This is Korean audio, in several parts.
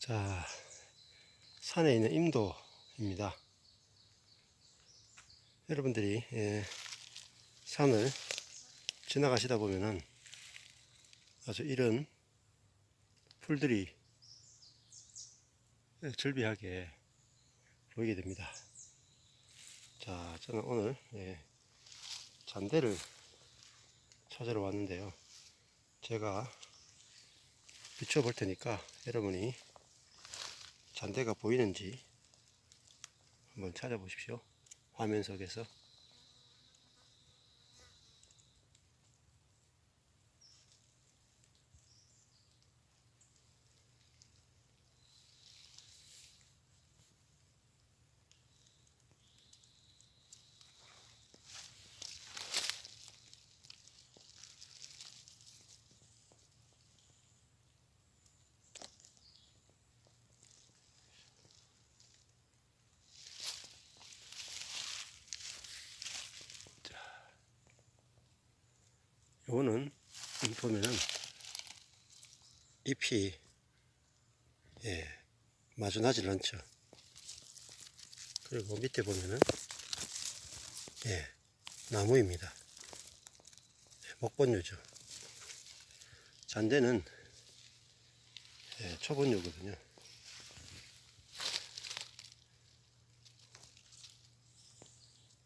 자, 산에 있는 임도입니다. 여러분들이 예, 산을 지나가시다 보면은 아주 이런 풀들이 예, 절비하게 보이게 됩니다. 자, 저는 오늘 예, 잔대를 찾으러 왔는데요. 제가 비춰볼 테니까 여러분이 잔대가 보이는지 한번 찾아보십시오. 화면 속에서. 요거는 이 보면은 잎이 예 마주나질 않죠. 그리고 밑에 보면은 예 나무입니다. 예, 목본류죠. 잔대는 예, 초본류거든요.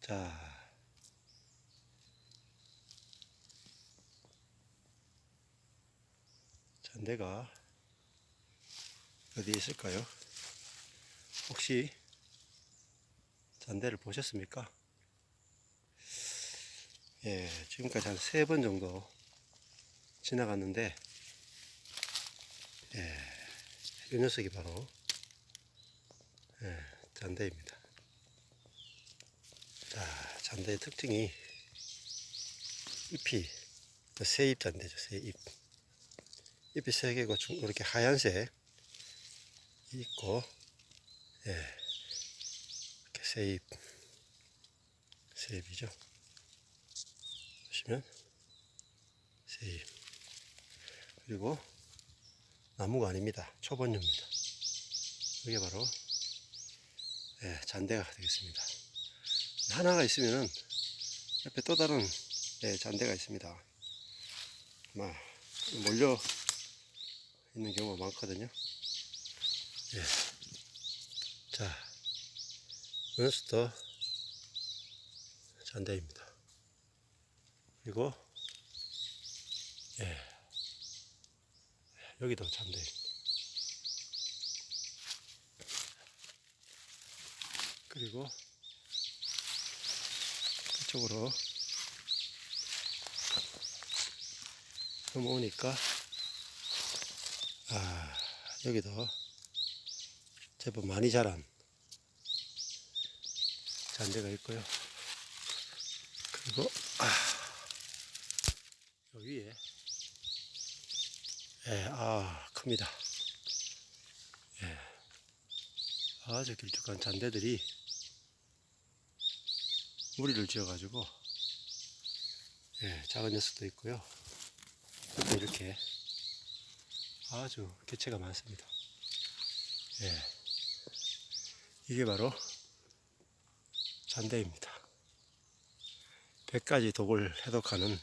자. 잔대가 어디에 있을까요? 혹시 잔대를 보셨습니까? 예, 지금까지 한 세 번 정도 지나갔는데, 예, 이 녀석이 바로, 예, 잔대입니다. 자, 잔대의 특징이 잎이 새잎 잔대죠, 새잎. 잎이 세 개고 중 이렇게 하얀색 있고 예. 이렇게 새잎 새잎이죠? 보시면 새잎. 그리고 나무가 아닙니다. 초본류입니다. 이게 바로 예, 잔대가 되겠습니다. 하나가 있으면은 옆에 또 다른 예, 잔대가 있습니다. 아마 몰려 있는 경우가 많거든요. 예. 자, 몬스터 잔대입니다. 그리고, 예. 여기도 잔대. 그리고, 이쪽으로 넘어오니까, 아, 여기도 제법 많이 자란 잔대가 있고요. 그리고, 아, 요 위에, 예, 아, 큽니다. 예, 아주 길쭉한 잔대들이 무리를 지어가지고, 예, 작은 녀석도 있고요. 또 이렇게 아주 개체가 많습니다. 예. 이게 바로 잔대입니다. 100가지 독을 해독하는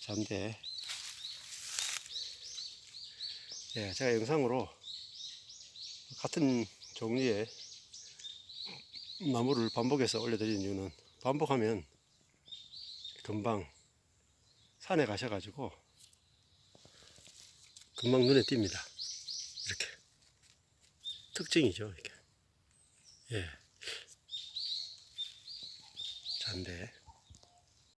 잔대. 예, 제가 영상으로 같은 종류의 나무를 반복해서 올려드리는 이유는 반복하면 금방 산에 가셔가지고 금방 눈에 띕니다. 이렇게. 특징이죠, 이게. 예. 잔대.